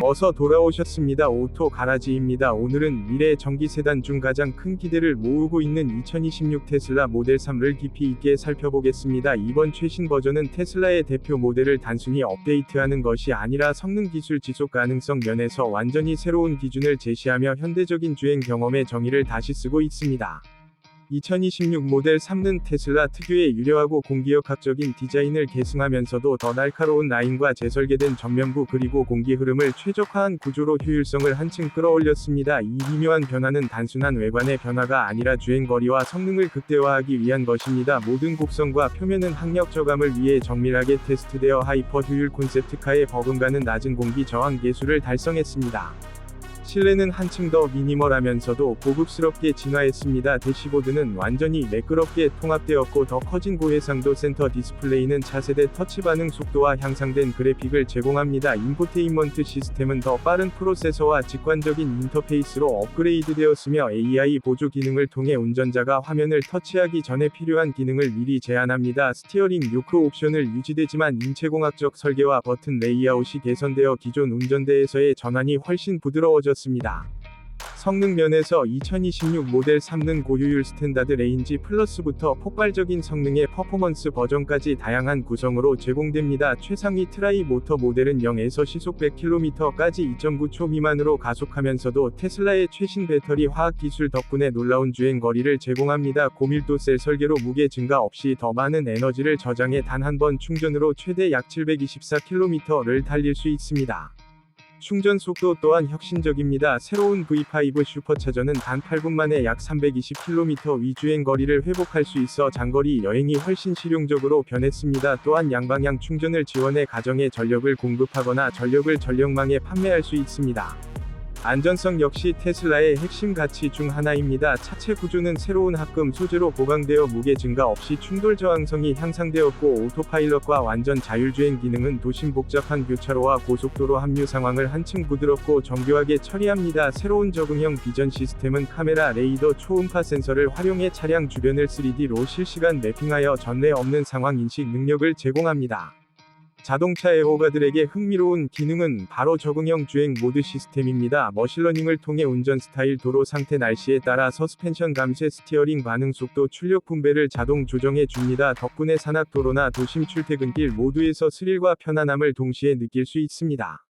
어서 돌아오셨습니다. 오토 가라지입니다. 오늘은 미래 전기 세단 중 가장 큰 기대를 모으고 있는 2026 테슬라 모델 3를 깊이 있게 살펴보겠습니다. 이번 최신 버전은 테슬라의 대표 모델을 단순히 업데이트하는 것이 아니라 성능 기술 지속 가능성 면에서 완전히 새로운 기준을 제시하며 현대적인 주행 경험의 정의를 다시 쓰고 있습니다. 2026 모델 3는 테슬라 특유의 유려하고 공기역학적인 디자인을 계승하면서도 더 날카로운 라인과 재설계된 전면부 그리고 공기 흐름을 최적화한 구조로 효율성을 한층 끌어올렸습니다. 이 미묘한 변화는 단순한 외관의 변화가 아니라 주행 거리와 성능을 극대화하기 위한 것입니다. 모든 곡선과 표면은 항력 저감을 위해 정밀하게 테스트되어 하이퍼 효율 콘셉트카의 버금가는 낮은 공기 저항 계수를 달성했습니다. 실내는 한층 더 미니멀하면서도 고급스럽게 진화했습니다. 대시보드는 완전히 매끄럽게 통합되었고 더 커진 고해상도 센터 디스플레이는 차세대 터치 반응 속도와 향상된 그래픽을 제공합니다. 인포테인먼트 시스템은 더 빠른 프로세서와 직관적인 인터페이스로 업그레이드되었으며 AI 보조 기능을 통해 운전자가 화면을 터치하기 전에 필요한 기능을 미리 제한합니다. 스티어링 요크 옵션을 유지되지만 인체공학적 설계와 버튼 레이아웃이 개선되어 기존 운전대에서의 전환이 훨씬 부드러워졌습니다. 성능 면에서 2026 모델 3는 고효율 스탠다드 레인지 플러스부터 폭발적인 성능의 퍼포먼스 버전까지 다양한 구성으로 제공됩니다. 최상위 트라이 모터 모델은 0에서 시속 100km까지 2.9초 미만으로 가속하면서도 테슬라의 최신 배터리 화학 기술 덕분에 놀라운 주행 거리를 제공합니다. 고밀도 셀 설계로 무게 증가 없이 더 많은 에너지를 저장해 단 한 번 충전으로 최대 약 724km를 달릴 수 있습니다. 충전 속도 또한 혁신적입니다. 새로운 V5 슈퍼차저는 단 8분 만에 약 320km 위주행 거리를 회복할 수 있어 장거리 여행이 훨씬 실용적으로 변했습니다. 또한 양방향 충전을 지원해 가정에 전력을 공급하거나 전력을 전력망에 판매할 수 있습니다. 안전성 역시 테슬라의 핵심 가치 중 하나입니다. 차체 구조는 새로운 합금 소재로 보강되어 무게 증가 없이 충돌 저항성이 향상되었고 오토파일럿과 완전 자율주행 기능은 도심 복잡한 교차로와 고속도로 합류 상황을 한층 부드럽고 정교하게 처리합니다. 새로운 적응형 비전 시스템은 카메라 레이더 초음파 센서를 활용해 차량 주변을 3D로 실시간 매핑하여 전례 없는 상황 인식 능력을 제공합니다. 자동차 애호가들에게 흥미로운 기능은 바로 적응형 주행 모드 시스템입니다. 머신러닝을 통해 운전 스타일, 도로 상태, 날씨에 따라 서스펜션 감쇄, 스티어링 반응 속도, 출력 분배를 자동 조정해 줍니다. 덕분에 산악 도로나 도심 출퇴근길 모두에서 스릴과 편안함을 동시에 느낄 수 있습니다.